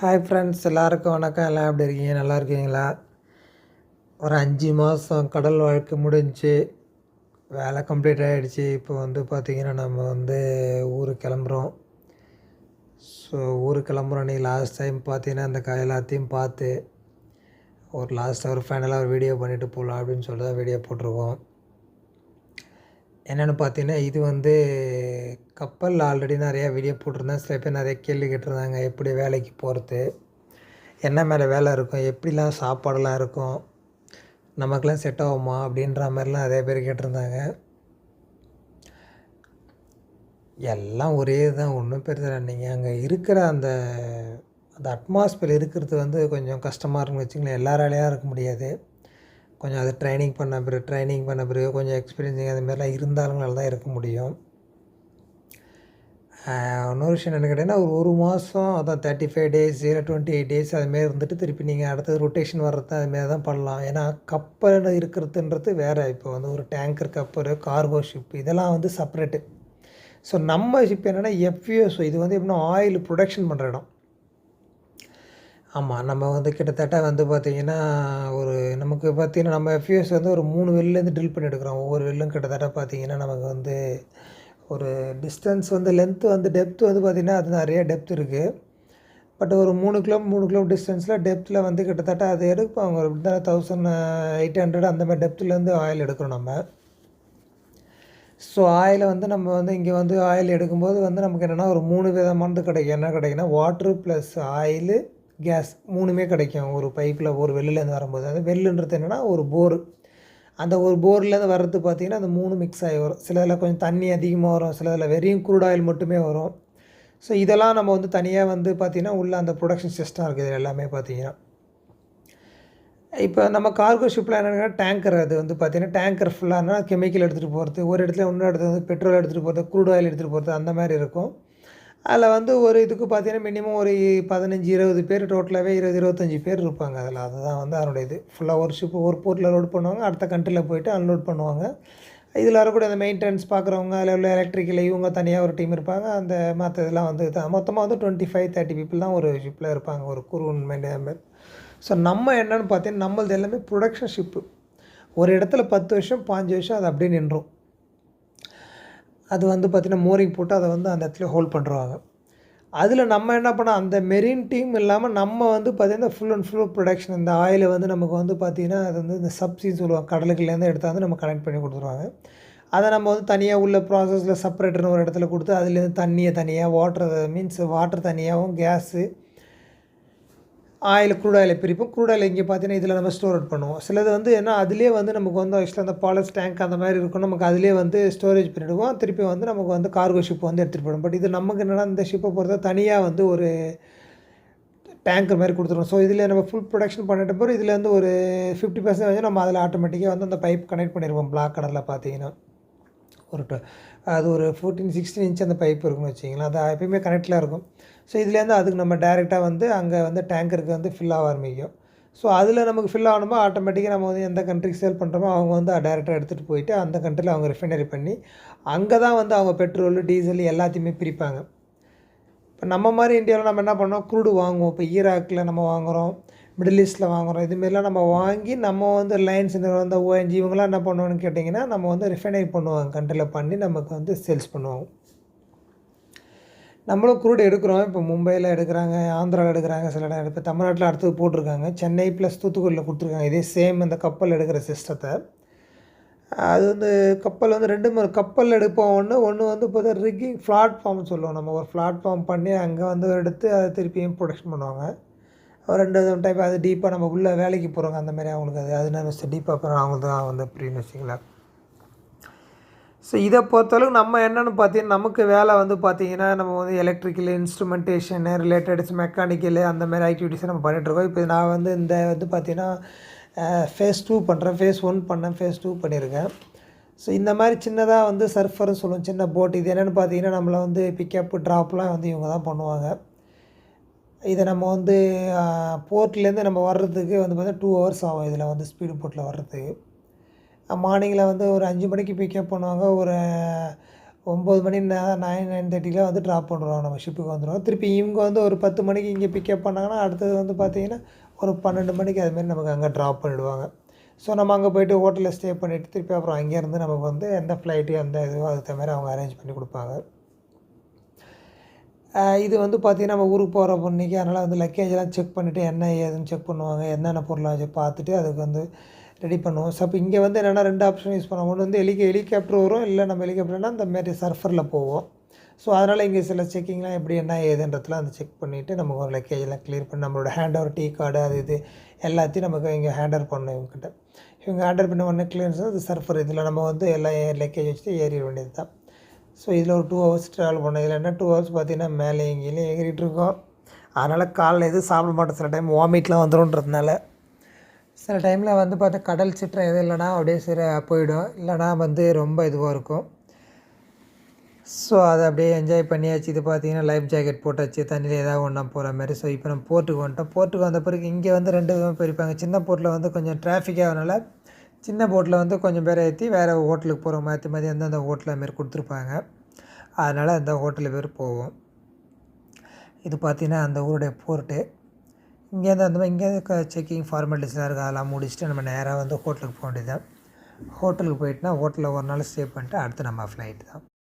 Hi friends எல்லாருக்கும் வணக்கம். எல்லாம் எப்படி இருக்கீங்க? நல்லா இருக்கீங்களா? ஒரு அஞ்சு மாதம் கடல் வாழ்க்கை முடிஞ்சு வேலை கம்ப்ளீட் ஆகிடுச்சு இப்போ வந்து பார்த்திங்கன்னா நம்ம வந்து ஊருக்கு கிளம்புறோம். ஸோ ஊருக்கு கிளம்புறோம் அன்றைக்கி லாஸ்ட் டைம் பார்த்தீங்கன்னா அந்த எல்லாத்தையும் பார்த்து ஒரு லாஸ்ட்டாக ஒரு ஃபைனலாக ஒரு வீடியோ பண்ணிவிட்டு போகலாம் அப்படின்னு சொல்லி தான் வீடியோ போட்டிருக்கோம். என்னென்னு பார்த்தீங்கன்னா இது வந்து கப்பல் ஆல்ரெடி நிறையா வீடியோ போட்டிருந்தேன். சில பேர் நிறைய கேள்வி கேட்டிருந்தாங்க எப்படி வேலைக்கு போகிறது என்ன மேலே வேலை இருக்கும்? எப்படிலாம் சாப்பாடெல்லாம் இருக்கும்? நமக்கெல்லாம் செட் ஆகுமா? அப்படின்ற மாதிரிலாம் நிறைய பேர் கேட்டிருந்தாங்க. எல்லாம் ஒரே தான் ஒன்றும் பெருசாக நீங்கள் அங்கே இருக்கிற அந்த அந்த அட்மாஸ்பியர் இருக்கிறது வந்து கொஞ்சம் கஷ்டமாக இருக்குன்னு வச்சுங்களேன் எல்லாராலையும் இருக்க முடியாது. கொஞ்சம் அது ட்ரைனிங் பண்ண பிறகு ட்ரைனிங் பண்ண பிறகு கொஞ்சம் எக்ஸ்பீரியன்ஸிங் அது மாதிரிலாம் இருந்தாலுங்களால தான் இருக்க முடியும். இன்னொரு விஷயம் என்ன கேட்டிங்கன்னா ஒரு ஒரு மாதம் அதான் தேர்ட்டி ஃபைவ் டேஸ் இல்லை டுவெண்ட்டி எயிட் டேஸ் அதுமாரி இருந்துட்டு திருப்பி நீங்கள் அடுத்தது ரொட்டேஷன் வர்றது அதுமாரி தான் பண்ணலாம். ஏன்னா கப்பல் இருக்கிறதுன்றது வேறு. இப்போ வந்து ஒரு டேங்கர் கப்பரு கார்கோ ஷிப் இதெல்லாம் வந்து செப்பரேட்டு ஸோ நம்ம ஷிப் என்னென்னா எஃப்யூஎஸ்ஓ இது வந்து எப்படின்னா ஆயில் ப்ரொடக்ஷன் பண்ணுற இடம். ஆமாம் நம்ம வந்து கிட்டத்தட்ட வந்து பார்த்திங்கன்னா ஒரு நமக்கு பார்த்திங்கன்னா நம்ம எஃப்யூஎஸ் வந்து ஒரு மூணு வெல்லேருந்து ட்ரில் பண்ணி எடுக்கிறோம் ஒவ்வொரு வெல்லும் கிட்டத்தட்ட பார்த்திங்கன்னா நமக்கு வந்து ஒரு டிஸ்டன்ஸ் வந்து லென்த்து வந்து டெப்த்து வந்து பார்த்திங்கன்னா அது நிறைய டெப்த் இருக்குது பட் ஒரு மூணு கிலோ மூணு கிலோ டிஸ்டன்ஸில் டெப்த்தில் வந்து கிட்டத்தட்ட அது எடுப்பாங்க ஒரு தௌசண்ட் எயிட் ஹண்ட்ரட் அந்த மாதிரி டெப்த்துலேருந்து ஆயில் எடுக்கிறோம் நம்ம. ஸோ ஆயிலை வந்து நம்ம வந்து இங்கே வந்து ஆயில் எடுக்கும்போது வந்து நமக்கு என்னென்னா ஒரு மூணு விதமானது கிடைக்கும். என்ன கிடைக்குன்னா வாட்ரு ப்ளஸ் ஆயிலு கேஸ் மூணுமே கிடைக்கும். ஒரு பைப்பில் ஒரு வெளிலேருந்து வரும்போது. அது வெள்ளுன்றது என்னென்னா ஒரு போர் அந்த ஒரு போர்லேருந்து வர்றது பார்த்திங்கன்னா அந்த மூணு மிக்ஸ் ஆகி வரும். சில இதில் கொஞ்சம் தண்ணி அதிகமாக வரும். சில இதில் வெறியும் குரூட் ஆயில் மட்டுமே வரும். ஸோ இதெல்லாம் நம்ம வந்து தனியாக வந்து பார்த்திங்கன்னா உள்ள அந்த ப்ரொடக்ஷன் சிஸ்டம் இருக்குது. இதில் எல்லாமே பார்த்திங்கன்னா இப்போ நம்ம கார்கோ ஷிப்பில் என்னென்னா டேங்கர் அது வந்து பார்த்திங்கன்னா டேங்கர் ஃபுல்லானா கெமிக்கல் எடுத்துகிட்டு போகிறது ஒரு இடத்துல இன்னொரு இடத்துல வந்து பெட்ரோல் எடுத்துகிட்டு போகிறது க்ரூட் ஆயில் எடுத்துகிட்டு போகிறது அந்த மாதிரி இருக்கும். அதில் வந்து ஒரு இதுக்கு பார்த்தீங்கன்னா மினிமம் ஒரு பதினஞ்சு இருபது பேர் டோட்டலாகவே இருபது இருபத்தஞ்சி பேர் இருப்பாங்க அதில். அதுதான் வந்து அதனுடைய இது. ஃபுல்லாக ஒரு ஷிப் ஒரு போர்ட்டில் லோட் பண்ணுவாங்க. அடுத்த கண்ட்ரியில் போயிட்டு அன்லோட் பண்ணுவாங்க. இதில் வரக்கூடிய அந்த மெயின்டெனன்ஸ் பார்க்குறவங்க அதில் உள்ள எலக்ட்ரிக்கல் இவங்க தனியாக ஒரு டீம் இருப்பாங்க. அந்த மற்ற இதெல்லாம் வந்து மொத்தமாக வந்து டுவெண்ட்டி ஃபைவ் தேர்ட்டி பீப்புள் தான் ஒரு ஷிப்பில் இருப்பாங்க. ஒரு குரூன் ஸோ நம்ம என்னென்னு பார்த்தீங்கன்னா நம்மளது எல்லாமே ப்ரொடக்ஷன் ஷிப்பு ஒரு இடத்துல பத்து வருஷம் பாஞ்சு வருஷம் அது அப்படியே நின்றோம். அது வந்து பார்த்திங்கன்னா மோரிங் போட்டு அதை வந்து அந்த இடத்துல ஹோல்ட் பண்ணுறாங்க அதில் நம்ம என்ன பண்ணோம் அந்த மெரின் டீம் இல்லாமல் நம்ம வந்து பார்த்திங்கன்னா ஃபுல் அண்ட் ஃபுல் ப்ரொடக்ஷன் இந்த ஆயிலை வந்து நமக்கு வந்து பார்த்திங்கன்னா அது வந்து இந்த சப்சின்னு சொல்லுவாங்க. கடலுக்குலேருந்து எடுத்தால் வந்து நம்ம கனெக்ட் பண்ணி கொடுத்துருவாங்க. அதை நம்ம வந்து தனியாக உள்ள ப்ராசஸில் செப்பரேட்டர்னு ஒரு இடத்துல கொடுத்து அதுலேருந்து தண்ணியை தனியாக வாட்டர் மீன்ஸ் வாட்டர் தனியாகவும் கேஸு ஆயில் க்ரூட் ஆயிலை பிரிப்போம். க்ரூட் ஆயில் இங்கே பார்த்தீங்கன்னா இதில் நம்ம ஸ்டோர் அவுட் பண்ணுவோம். சிலது வந்து ஏன்னா அதிலே வந்து நமக்கு வந்து ஆக்சுவலாக அந்த பாலஸ் டேங்க் அந்த மாதிரி இருக்கும். நமக்கு அதிலே வந்து ஸ்டோரேஜ் பண்ணிவிடுவோம் திருப்பி வந்து நமக்கு வந்து கார்கோ ஷிப் வந்து எடுத்துகிட்டு போயிடும். பட் இது நமக்கு என்னென்னா இந்த ஷிப்பை பொறுத்த தனியாக வந்து ஒரு டேங்கர் மாதிரி கொடுத்துருவோம். ஸோ இதில் நம்ம ஃபுல் ப்ரொடக்ஷன் பண்ணிட்ட பிறகு இதில் வந்து ஒரு ஃபிஃப்டி பர்சன்டேஜ் நம்ம அதில் ஆட்டோமேட்டிக்காக வந்து அந்த பைப் கனெக்ட் பண்ணிடுவோம். பிளாக் கலரில் பார்த்தீங்கன்னா. ஒரு அது ஒரு ஃபோர்டீன் சிக்ஸ்டீன் இன்ச் அந்த பைப் இருக்குன்னு வச்சிங்களேன் அது எப்பயுமே கனெக்டில் இருக்கும். ஸோ இதுலேருந்து அதுக்கு நம்ம டேரெக்டாக வந்து அங்கே வந்து டேங்கருக்கு வந்து ஃபில் ஆக ஆரம்பிக்கும் ஸோ அதில் நமக்கு ஃபில் ஆகணுமோ ஆட்டோமேட்டிக்காக நம்ம வந்து எந்த கண்ட்ரிக்கு சேல் பண்ணுறோமோ அவங்க வந்து டேரெக்டாக எடுத்துகிட்டு போயிட்டு அந்த கண்ட்ரியில் அவங்க ரிஃபைனரி பண்ணி அங்கே தான் வந்து அவங்க பெட்ரோல் டீசல் எல்லாத்தையுமே பிரிப்பாங்க. இப்போ நம்ம மாதிரி இந்தியாவில் நம்ம என்ன பண்ணோம்? க்ரூடு வாங்குவோம். இப்போ ஈராக்கில் நம்ம வாங்குகிறோம் மிடில் ஈஸ்ட்டில் வாங்குகிறோம் இதுமாரிலாம் நம்ம வாங்கி நம்ம வந்து ரிலையன்ஸ் இந்த ஓஎன்ஜி இவங்களாம் என்ன பண்ணுவோன்னு கேட்டிங்கன்னா நம்ம வந்து ரிஃபைனரி பண்ணுவாங்க. கண்ட்ரியில் பண்ணி நமக்கு வந்து சேல்ஸ் பண்ணுவாங்க. நம்மளும் குரூட் எடுக்கிறோம். இப்போ மும்பையில் எடுக்கிறாங்க ஆந்திராவில் எடுக்கிறாங்க சில இடம். இப்போ தமிழ்நாட்டில் அடுத்தது போட்டிருக்காங்க. சென்னை ப்ளஸ் தூத்துக்குடியில் கொடுத்துருக்காங்க. இதே சேம் இந்த கப்பல் எடுக்கிற சிஸ்டத்தை அது வந்து கப்பல் வந்து ரெண்டு மூணு கப்பல் எடுப்போம். ஒன்று ஒன்று வந்து இப்போ ரிக்கிங் ஃப்ளாட்ஃபார்ம்னு சொல்லுவோம். நம்ம ஒரு பிளாட்ஃபார்ம் பண்ணி அங்கே வந்து எடுத்து அதை திருப்பியும் ப்ரொடக்ஷன் பண்ணுவாங்க. ரெண்டு டைப் அது டீப்பாக நம்ம உள்ளே வேலைக்கு போகிறோங்க அந்த மாதிரி அவங்களுக்கு அது அது என்ன டீப்பாக போகிறோம் அவங்க தான் வந்து அப்படின்னு வச்சுங்களேன் ஸோ இதை பொறுத்தளவுக்கு நம்ம என்னென்னு பார்த்தீங்கன்னா நமக்கு வேலை வந்து பார்த்திங்கன்னா நம்ம வந்து எலக்ட்ரிக்கல் இன்ஸ்ட்ருமெண்டேஷனு ரிலேட்டட்ஸ் மெக்கானிக்கலு அந்த மாதிரி ஆக்டிவிட்டீஸை நம்ம பண்ணிகிட்ருக்கோம் இப்போ நான் வந்து இந்த வந்து பார்த்திங்கன்னா ஃபேஸ் டூ பண்ணுறேன் ஃபேஸ் ஒன் பண்ணேன். ஃபேஸ் டூ பண்ணியிருக்கேன். ஸோ இந்த மாதிரி சின்னதாக வந்து சர்ஃபர்னு சொல்லுவோம். சின்ன போட் இது என்னென்னு பார்த்தீங்கன்னா நம்மளை வந்து பிக்கப் ட்ராப்லாம் வந்து இவங்க தான் பண்ணுவாங்க. இதை நம்ம வந்து போர்ட்லேருந்து நம்ம வர்றதுக்கு வந்து பார்த்தா டூ ஹவர்ஸ் ஆகும் இதில் வந்து ஸ்பீடு போட்டில் வர்றதுக்கு. மார்னிங்கில் வந்து ஒரு அஞ்சு மணிக்கு பிக்கப் பண்ணுவாங்க ஒரு ஒம்பது மணி நைன் நைன் தேர்ட்டிக்கெலாம் வந்து ட்ராப் பண்ணுறோம் நம்ம ஷிப்புக்கு வந்துடுவோம் திருப்பி இவங்க வந்து ஒரு பத்து மணிக்கு இங்கே பிக்கப் பண்ணாங்கன்னா அடுத்தது வந்து பார்த்திங்கன்னா ஒரு பன்னெண்டு மணிக்கு அதுமாரி நமக்கு அங்கே ட்ராப் பண்ணிவிடுவாங்க ஸோ நம்ம அங்கே போய்ட்டு ஹோட்டலில் ஸ்டே பண்ணிவிட்டு திருப்பி அப்புறம் அங்கேருந்து நமக்கு வந்து எந்த ஃப்ளைட்டு எந்த இதுவோ அதுக்கு மாதிரி அவங்க அரேஞ்ச் பண்ணி கொடுப்பாங்க. இது வந்து பார்த்திங்கன்னா நம்ம ஊருக்கு போகிற பொண்ணுக்கு அதனால் வந்து லக்கேஜெலாம் செக் பண்ணிவிட்டு என்ன ஏதுன்னு செக் பண்ணுவாங்க என்னென்ன பொருளாக வச்சு பார்த்துட்டு அதுக்கு வந்து ரெடி பண்ணுவோம். ஸோ அப்போ இங்கே வந்து என்னென்னா ரெண்டு ஆப்ஷன் யூஸ் பண்ணுவோம். ஒன்று வந்து ஹெலிக ஹெலிகாப்டர் வரும் இல்லை நம்ம ஹெலிகாப்டர்னால் அந்த மாரி சர்ஃபரில் போவோம். ஸோ அதனால் இங்கே சில செக்கிங்லாம் எப்படி என்ன ஏதுன்றதுலாம் அந்த செக் பண்ணிவிட்டு நமக்கு ஒரு லக்கேஜெல்லாம் கிளியர் பண்ணி நம்மளோட ஹேண்ட் ஓவர் டீ கார்டு அது இது எல்லாத்தையும் நமக்கு இங்கே ஹேண்டர் பண்ணணும் இவங்ககிட்ட. இவங்க ஹேண்டர் பண்ண உடனே கிளியர்ஸ் அது சர்ஃபர் இதில் நம்ம வந்து எல்லாம் லக்கேஜ் வச்சுட்டு ஏறிட வேண்டியது தான் ஸோ இதில் ஒரு டூ ஹவர்ஸ் ட்ராவல் பண்ணோம். இதில் என்ன டூ ஹவர்ஸ் பார்த்திங்கன்னா மேலே எங்கேயும் ஏறிட்டு இருக்கோம். அதனால் காலைல எதுவும் சாப்பிட மாட்டோம். சில டைம் வாமிட்லாம் வந்துடும்ன்றதுனால சில டைமில் வந்து பார்த்தா கடல் சிற்றம் எதுவும் இல்லைனா அப்படியே சிற போயிடும். இல்லைனா வந்து ரொம்ப இதுவாக இருக்கும். ஸோ அதை அப்படியே என்ஜாய் பண்ணியாச்சு. இது பார்த்தீங்கன்னா லைஃப் ஜாக்கெட் போட்டாச்சு. தண்ணியில் ஏதாவது ஒன்றா போகிற மாதிரி. ஸோ இப்போ நம்ம போர்ட்டுக்கு வந்துட்டோம். போர்ட்டுக்கு வந்த பிறகு இங்கே வந்து ரெண்டு விதமாக பிரிப்பாங்க சின்ன போர்ட்டில் வந்து கொஞ்சம் டிராஃபிக் ஆகிறனால சின்ன போட்டில் வந்து கொஞ்சம் பேர் ஏற்றி வேறு ஹோட்டலுக்கு போகிற மாற்றி மாற்றி அந்தந்த ஹோட்டலில் மாரி கொடுத்துருப்பாங்க. அதனால் அந்த ஹோட்டலில் பேர் போவோம். இது பார்த்திங்கன்னா அந்த ஊருடைய போர்ட்டு. இங்கேருந்து அந்த மாதிரி இங்கேருந்து செக்கிங் ஃபார்மாலிட்டிஸ்லாம் இருக்குது அதெல்லாம் முடிச்சுட்டு நம்ம நேராக வந்து ஹோட்டலுக்கு போக வேண்டியது தான் ஹோட்டலுக்கு போயிட்டுனா ஹோட்டலில் ஒரு நாள் ஸ்டே பண்ணிட்டு அடுத்து நம்ம ஃப்ளைட்டு தான்.